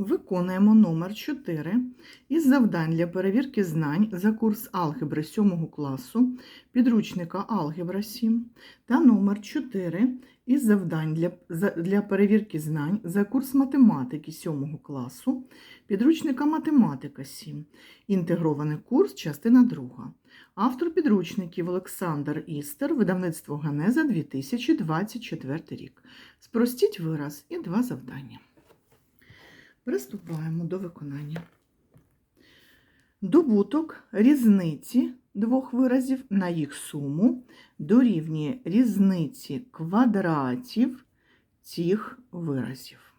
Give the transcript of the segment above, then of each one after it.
Виконуємо номер 4 із завдань для перевірки знань за курс алгебри 7 класу підручника Алгебра 7 та номер 4 із завдань для, для перевірки знань за курс математики 7 класу підручника Математика 7. Інтегрований курс, частина 2. Автор підручників Олександр Істер, видавництво Генеза 2024 рік. Спростіть вираз і два завдання. Приступаємо до виконання. Добуток різниці двох виразів на їх суму дорівнює різниці квадратів цих виразів.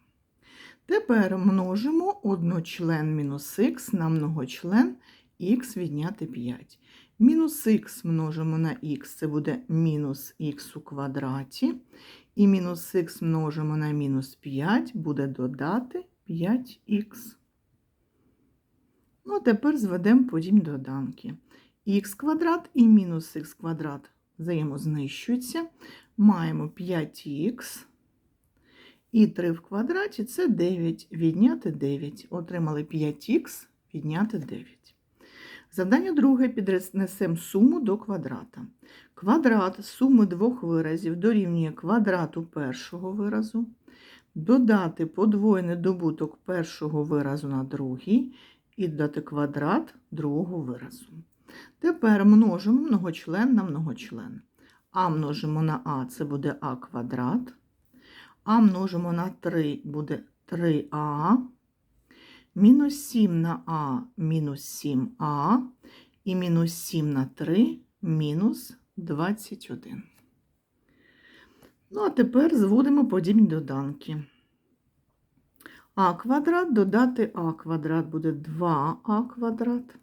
Тепер множимо одночлен мінус х на многочлен х відняти 5. Мінус х множимо на х, це буде мінус х у квадраті. І мінус х множимо на мінус 5, буде додати 5х. Ну, а тепер зведемо подібні доданки. х квадрат і мінус х квадрат взаємознищуються. Маємо 5х. І 3 в квадраті це 9. Відняти 9. Отримали 5х, відняти 9. Завдання друге піднесемо суму до квадрата. Квадрат суми двох виразів дорівнює квадрату першого виразу. Додати подвоєний добуток першого виразу на другий і додати квадрат другого виразу. Тепер множимо многочлен на многочлен. А множимо на а це буде а квадрат. А множимо на 3 буде 3а. Мінус 7 на а мінус 7а. І мінус 7 на 3 мінус 21. Ну, а тепер зводимо подібні доданки. А квадрат додати а квадрат буде 2а квадрат.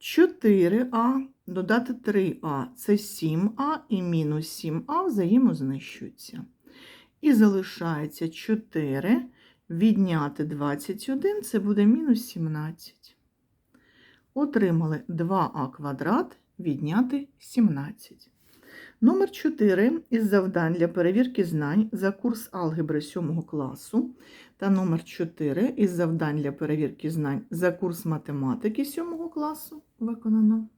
4а додати 3а це 7а і мінус 7а взаємознищуються. І залишається 4 відняти 21 це буде мінус 17. Отримали 2а квадрат відняти 17. Номер 4 із завдань для перевірки знань за курс алгебри 7 класу та номер 4 із завдань для перевірки знань за курс математики 7 класу виконано.